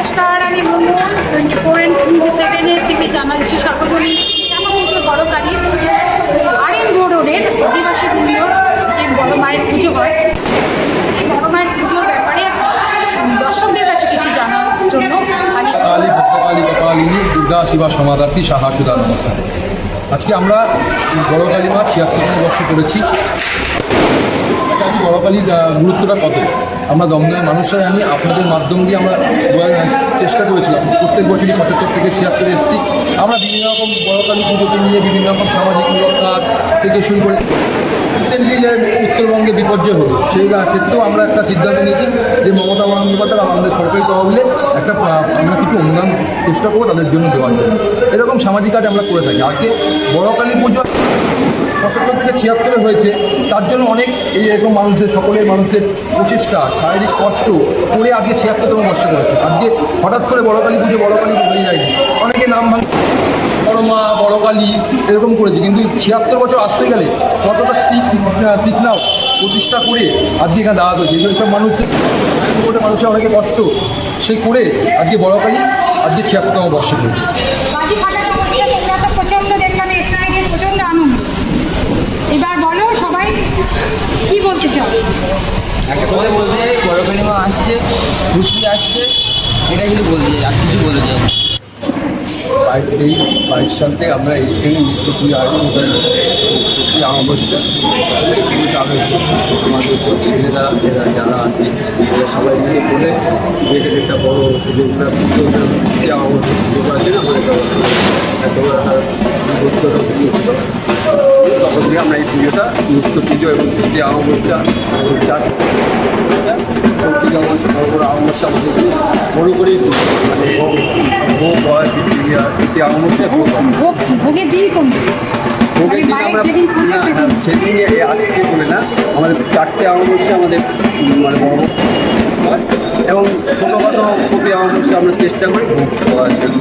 নমস্কার, আমি Momo twenty four and twenty সেভেনের থেকে জানাচ্ছি সর্বজনীন বড় কালী আর এন রোডের আদিবাসী বৃন্দ, যে বড় মায়ের পুজো হয়। এই বড় মায়ের পুজোর ব্যাপারে দর্শকদের কাছে কিছু জানার জন্য দুর্গা, শিবা সমাধার্থী সাহা সুদা নমস্কার। আজকে আমরা বড় কালী মা ছিয়াত্তর বর্ষ করেছি। কালী বড় কালীর আহ, গুরুত্বটা কত? আমরা দমদমের মানুষরা জানি আপনাদের মাধ্যম দিয়ে আমরা চেষ্টা করেছিলাম। প্রত্যেক বছরই পঁচাত্তর থেকে ছিয়াত্তরে এসেছি। আমরা বিভিন্ন রকম বড় কালী পুজোকে নিয়ে বিভিন্ন রকম সামাজিকমূলক কাজ থেকে শুরু করে রিসেন্টলি যে উত্তরবঙ্গে বিপর্যয় হলো সেই ক্ষেত্রেও আমরা একটা সিদ্ধান্ত নিয়েছি যে মমতা বন্দ্যোপাধ্যায় আমাদের সরকারি তহবিলে একটা আমরা কিছু অনুদান চেষ্টা করব তাদের জন্য দেওয়ার জন্য। এরকম সামাজিক কাজ আমরা করে থাকি। আজকে বড় কালী পুজো পঁচাত্তর থেকে ছিয়াত্তরে হয়েছে। তার জন্য অনেক এই এরকম মানুষদের সকলের মানুষদের প্রচেষ্টা, শারীরিক কষ্ট করে আজকে ছিয়াত্তরতম বর্ষ করেছে। আজকে হঠাৎ করে বড় কালী পুজো বড় কালী হয়ে যায়নি। অনেকে নাম ভাঙ বড় মা বড় কালী এরকম করেছে। কিন্তু ছিয়াত্তর বছর আসতে গেলে কতটা তীক্ষ্ণাও প্রতিষ্ঠা করে আজকে এখানে দাঁড়াতে হয়েছে। এইসব মানুষদের মানুষের অনেকে কষ্ট সে করে আজকে বড় কালী আজকে ছিয়াত্তরতম বর্ষ করেছে। বলতে চাও? একটা কথা বলতে চাই বড় কালিমা আসছে খুশি আসছে এটা কিন্তু বলতে চাই আর কিছু বলতে চাই এই বাইশ সাল থেকে আমরা আয়োজন করি প্রতি অমাবস্যা আমাদের সব ছেলেরা যারা আছে এরা সবাই মিলে বলে যেটা একটা বড় পুজোটা পুজো করার জন্য আমাদের ব্যবস্থা করি। বড় একটা তখন থেকে আমরা এই পুজোটা নৃত্য পুজো এবং প্রতি অমাবস্যা এবং চার কৌশিক অমাবস্যা বড় বড় অমাবস্যা আমাদের বড় করেই করি। মানে ভোগ হয় প্রতি অমাবস্যা ভোগ ভোগ ভোগের দিন ভোগের দিন মায়ের আমরা সেদিন। আজকে বলে না আমাদের চারটে অমাবস্যা আমাদের মানে বড় হয় এবং ছোটোখাটো প্রতি অমাবস্যা আমরা চেষ্টা করি ভোগ করার জন্য